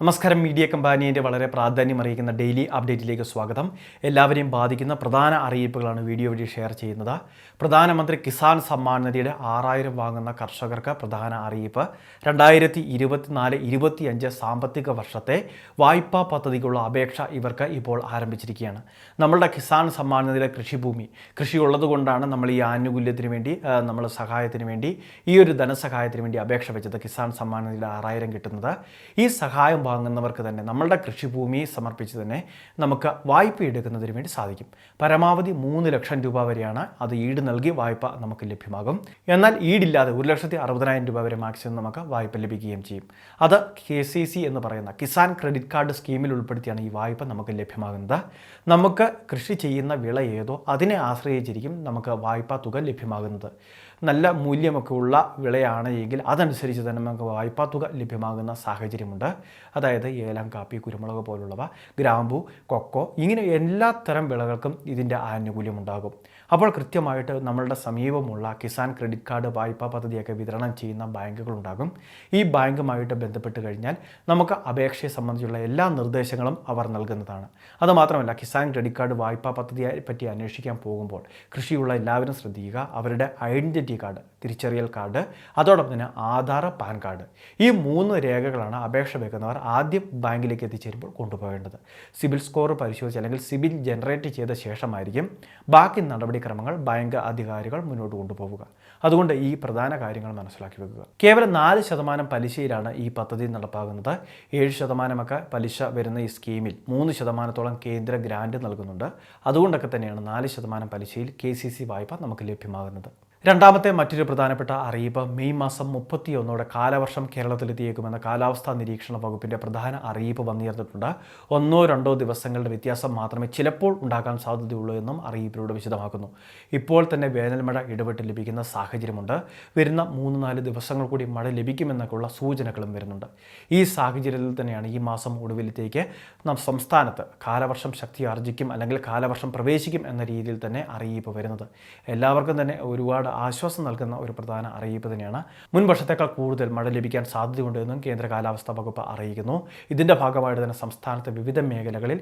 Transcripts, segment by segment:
നമസ്കാരം മീഡിയ കമ്പാനിയുടെ വളരെ പ്രാധാന്യം അറിയിക്കുന്ന ഡെയിലി അപ്ഡേറ്റിലേക്ക് സ്വാഗതം. എല്ലാവരെയും ബാധിക്കുന്ന പ്രധാന അറിയിപ്പുകളാണ് വീഡിയോ വഴി ഷെയർ ചെയ്യുന്നത്. പ്രധാനമന്ത്രി കിസാൻ സമ്മാൻ നിധിയുടെ ആറായിരം വാങ്ങുന്ന കർഷകർക്ക് പ്രധാന അറിയിപ്പ്. രണ്ടായിരത്തി ഇരുപത്തിനാല് ഇരുപത്തിയഞ്ച് സാമ്പത്തിക വർഷത്തെ വായ്പാ പദ്ധതിക്കുള്ള അപേക്ഷ ഇവർക്ക് ഇപ്പോൾ ആരംഭിച്ചിരിക്കുകയാണ്. നമ്മളുടെ കിസാൻ സമ്മാൻ നിധിയിലെ കൃഷിഭൂമി. കൃഷി ഉള്ളതുകൊണ്ടാണ് നമ്മൾ ഈ ആനുകൂല്യത്തിന് വേണ്ടി നമ്മൾ സഹായത്തിന് വേണ്ടി ഈ ഒരു ധനസഹായത്തിന് വേണ്ടി അപേക്ഷ വെച്ചത് കിസാൻ സമ്മാൻ നിധിയുടെ ആറായിരം കിട്ടുന്നത്. ഈ സഹായം വാങ്ങുന്നവർക്ക് തന്നെ നമ്മളുടെ കൃഷിഭൂമി സമർപ്പിച്ച് തന്നെ നമുക്ക് വായ്പ എടുക്കുന്നതിന് വേണ്ടി സാധിക്കും. പരമാവധി മൂന്ന് ലക്ഷം രൂപ വരെയാണ് അത് ഈട് നൽകി വായ്പ നമുക്ക് ലഭ്യമാകും. എന്നാൽ ഈടില്ലാതെ ഒരു ലക്ഷത്തി അറുപതിനായിരം രൂപ വരെ മാക്സിമം നമുക്ക് വായ്പ ലഭിക്കുകയും ചെയ്യും. അത് കെ സി സി എന്ന് പറയുന്ന കിസാൻ ക്രെഡിറ്റ് കാർഡ് സ്കീമിൽ ഉൾപ്പെടുത്തിയാണ് ഈ വായ്പ നമുക്ക് ലഭ്യമാകുന്നത്. നമുക്ക് കൃഷി ചെയ്യുന്ന വിള ഏതോ അതിനെ ആശ്രയിച്ചിരിക്കും നമുക്ക് വായ്പാ തുക ലഭ്യമാകുന്നത്. നല്ല മൂല്യമൊക്കെ ഉള്ള വിളയാണ് എങ്കിൽ അതനുസരിച്ച് തന്നെ നമുക്ക് വായ്പാ തുക ലഭ്യമാകുന്ന സാഹചര്യമുണ്ട്. അതായത് ഏലം കാപ്പി കുരുമുളക് പോലുള്ളവ ഗ്രാമ്പു കൊക്കോ ഇങ്ങനെ എല്ലാ തരം വിളകൾക്കും ഇതിന്റെ ആനുകൂല്യം ഉണ്ടാകും. അപ്പോൾ കൃത്യമായിട്ട് നമ്മളുടെ സമീപമുള്ള കിസാൻ ക്രെഡിറ്റ് കാർഡ് വായ്പാ പദ്ധതിയൊക്കെ വിതരണം ചെയ്യുന്ന ബാങ്കുകളുണ്ടാകും. ഈ ബാങ്കുമായിട്ട് ബന്ധപ്പെട്ട് കഴിഞ്ഞാൽ നമുക്ക് അപേക്ഷയെ സംബന്ധിച്ചുള്ള എല്ലാ നിർദ്ദേശങ്ങളും അവർ നൽകുന്നതാണ്. അതുമാത്രമല്ല കിസാൻ ക്രെഡിറ്റ് കാർഡ് വായ്പാ പദ്ധതിയെ പറ്റി അന്വേഷിക്കാൻ പോകുമ്പോൾ കൃഷിയുള്ള എല്ലാവരും ശ്രദ്ധിക്കുക അവരുടെ ഐഡന്റിറ്റി കാർഡ് തിരിച്ചറിയൽ കാർഡ് അതോടൊപ്പം തന്നെ ആധാർ പാൻ കാർഡ്. ഈ മൂന്ന് രേഖകളാണ് അപേക്ഷ വെക്കുന്നവർ ആദ്യം ബാങ്കിലേക്ക് എത്തിച്ചേരുമ്പോൾ കൊണ്ടുപോകേണ്ടത്. സിബിൽ സ്കോർ പരിശോധിച്ച് അല്ലെങ്കിൽ സിബിൽ ജനറേറ്റ് ചെയ്ത ശേഷമായിരിക്കും ബാക്കി നടപടിക്രമങ്ങൾ ബാങ്ക് അധികാരികൾ മുന്നോട്ട് കൊണ്ടുപോവുക. അതുകൊണ്ട് ഈ പ്രധാന കാര്യങ്ങൾ മനസ്സിലാക്കി വെക്കുക. കേവലം നാല് ശതമാനം പലിശയിലാണ് ഈ പദ്ധതി നടപ്പാകുന്നത്. ഏഴ് ശതമാനമൊക്കെ പലിശ വരുന്ന ഈ സ്കീമിൽ മൂന്ന് ശതമാനത്തോളം കേന്ദ്ര ഗ്രാൻഡ് നൽകുന്നുണ്ട്. അതുകൊണ്ടൊക്കെ തന്നെയാണ് നാല് ശതമാനം പലിശയിൽ കെ സി സി വായ്പ നമുക്ക് ലഭ്യമാകുന്നത്. രണ്ടാമത്തെ മറ്റൊരു പ്രധാനപ്പെട്ട അറിയിപ്പ് മെയ് മാസം മുപ്പത്തിയൊന്നോടെ കാലവർഷം കേരളത്തിലെത്തിയേക്കുമെന്ന കാലാവസ്ഥാ നിരീക്ഷണ വകുപ്പിന്റെ പ്രധാന അറിയിപ്പ് വന്നുയർന്നിട്ടുണ്ട് ഒന്നോ രണ്ടോ ദിവസങ്ങളുടെ വ്യത്യാസം മാത്രമേ ചിലപ്പോൾ ഉണ്ടാകാൻ സാധ്യതയുള്ളൂ എന്നും അറിയിപ്പിലൂടെ വിശദമാക്കുന്നു. ഇപ്പോൾ തന്നെ വേനൽമഴ ഇടപെട്ട് ലഭിക്കുന്ന സാഹചര്യമുണ്ട്. വരുന്ന മൂന്ന് നാല് ദിവസങ്ങൾ കൂടി മഴ ലഭിക്കുമെന്നൊക്കെയുള്ള സൂചനകളും വരുന്നുണ്ട്. ഈ സാഹചര്യത്തിൽ തന്നെയാണ് ഈ മാസം ഒടുവിലത്തേക്ക് നാം സംസ്ഥാനത്ത് കാലവർഷം ശക്തി ആർജിക്കും അല്ലെങ്കിൽ കാലവർഷം പ്രവേശിക്കും എന്ന രീതിയിൽ തന്നെ അറിയിപ്പ് വരുന്നത്. എല്ലാവർക്കും തന്നെ ഒരുപാട് ആശ്വാസം നൽകുന്ന ഒരു പ്രധാന അറിയിപ്പ് തന്നെയാണ്. മുൻ വർഷത്തേക്കാൾ കൂടുതൽ മഴ ലഭിക്കാൻ സാധ്യതയുണ്ട് എന്നും കേന്ദ്ര കാലാവസ്ഥാ വകുപ്പ് അറിയിക്കുന്നു. ഇതിന്റെ ഭാഗമായിട്ട് തന്നെ സംസ്ഥാനത്തെ വിവിധ മേഖലകളിൽ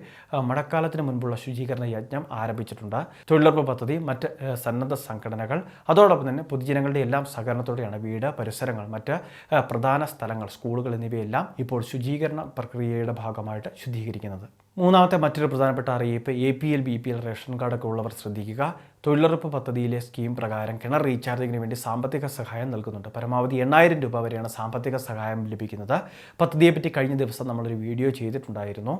മഴക്കാലത്തിന് മുൻപുള്ള ശുചീകരണ യജ്ഞം ആരംഭിച്ചിട്ടുണ്ട്. തൊഴിലുറപ്പ് പദ്ധതി മറ്റ് സന്നദ്ധ സംഘടനകൾ അതോടൊപ്പം തന്നെ പൊതുജനങ്ങളുടെ എല്ലാം സഹകരണത്തോടെയാണ് വീട് പരിസരങ്ങൾ മറ്റ് പ്രധാന സ്ഥലങ്ങൾ സ്കൂളുകൾ എന്നിവയെല്ലാം ഇപ്പോൾ ശുചീകരണ പ്രക്രിയയുടെ ഭാഗമായിട്ട് ശുദ്ധീകരിക്കുന്നത്. മൂന്നാമത്തെ മറ്റൊരു പ്രധാനപ്പെട്ട അറിയിപ്പ് A P L B P L ration കാർഡൊക്കെ ഉള്ളവർ ശ്രദ്ധിക്കുക. തൊഴിലുറപ്പ് പദ്ധതിയിലെ സ്കീം പ്രകാരം കിണർ റീചാർജിങ്ങിന് വേണ്ടി സാമ്പത്തിക സഹായം നൽകുന്നുണ്ട്. പരമാവധി എണ്ണായിരം രൂപ വരെയാണ് സാമ്പത്തിക സഹായം ലഭിക്കുന്നത്. പദ്ധതിയെപ്പറ്റി കഴിഞ്ഞ ദിവസം നമ്മളൊരു വീഡിയോ ചെയ്തിട്ടുണ്ടായിരുന്നു.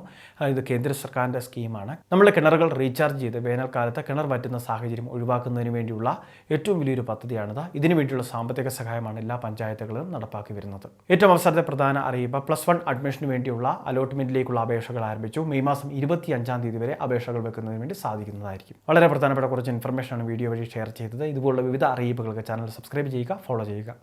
ഇത് കേന്ദ്ര സർക്കാരിന്റെ സ്കീമാണ്. നമ്മൾ കിണറുകൾ റീചാർജ് ചെയ്ത് വേനൽക്കാലത്ത് കിണർ വറ്റുന്ന സാഹചര്യം ഒഴിവാക്കുന്നതിന് വേണ്ടിയുള്ള ഏറ്റവും വലിയൊരു പദ്ധതിയാണിത്. ഇതിനു വേണ്ടിയുള്ള സാമ്പത്തിക സഹായമാണ് എല്ലാ പഞ്ചായത്തുകളും നടപ്പാക്കി വരുന്നത്. ഏറ്റവും അവസരത്തെ പ്രധാന അറിയിപ്പ് പ്ലസ് വൺ അഡ്മിഷന് വേണ്ടിയുള്ള അലോട്ട്മെന്റിലേക്കുള്ള അപേക്ഷകൾ ആരംഭിച്ചു. മെയ് മാസം ഇരുപത്തി അഞ്ചാം തീയതി വരെ അപേക്ഷകൾ വെക്കുന്നതിന് വേണ്ടി സാധിക്കുന്നതായിരിക്കും. വളരെ പ്രധാനപ്പെട്ട കുറച്ച് ഇൻഫർമേഷനാണ് വീഡിയോ വഴി ഷെയർ ചെയ്തത്. ഇതുപോലുള്ള വിവിധ അറിയിപ്പുകൾക്ക് ചാനൽ സബ്സ്ക്രൈബ് ചെയ്യുക ഫോളോ ചെയ്യുക.